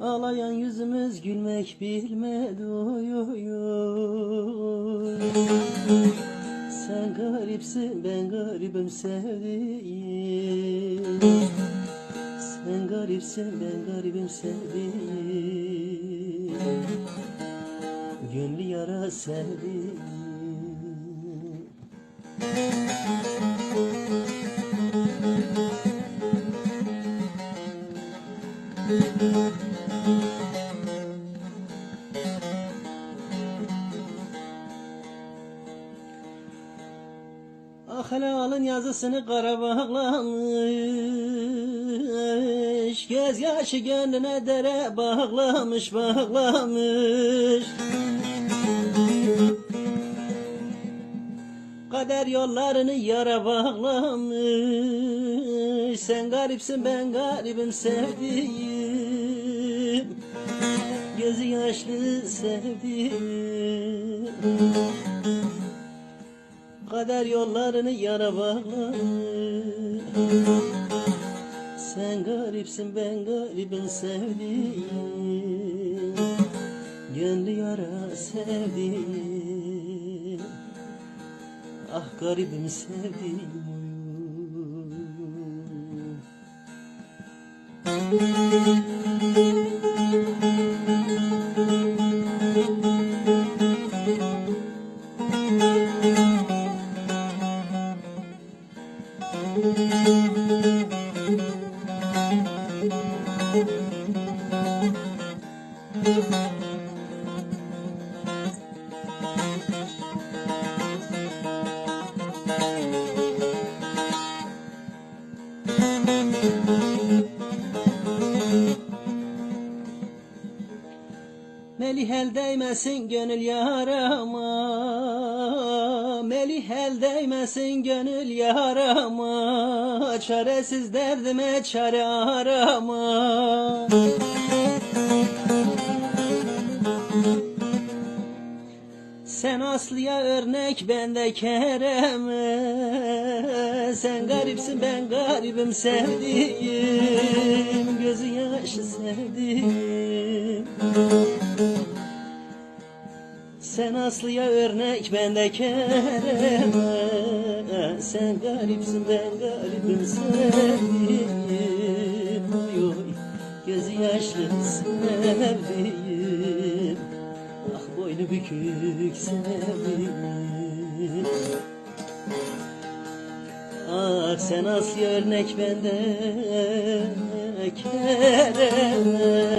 Ağlayan yüzümüz gülmek bilmedi oy Sen garipsin ben garibim sevdiğim. Sen garipsin ben garibim sevdiğim. Gönlü yara sevdiğim Ah helalın yazısını kara bağlamış Göz yaşı gönlüne dere bağlamış bağlamış Kader yollarını yara bağlamış Sen garipsin ben garibim sevdiğim Gözü yaşlı sevdiğim Kader yollarını yara bağlamış Sen garipsin ben garibim sevdiğim. Gönlü yara sevdiğim. Ah garibim sevdiğim Melih el değmesin gönül yarama. Melih el değmesin gönül yarama. Çaresiz derdime çare arama örnek ben de Kerem'e. Sen garipsin ben garibim sevdiğim. Gözü yaşı sevdiğim. Sen Aslı'ya örnek ben de Kerem'e. Sen garipsin ben garibim sevdiğim. Oy oy gözü yaşlı sevdiğim boynu bükük sevdiğim Ah sen Asya örnek bende Kerem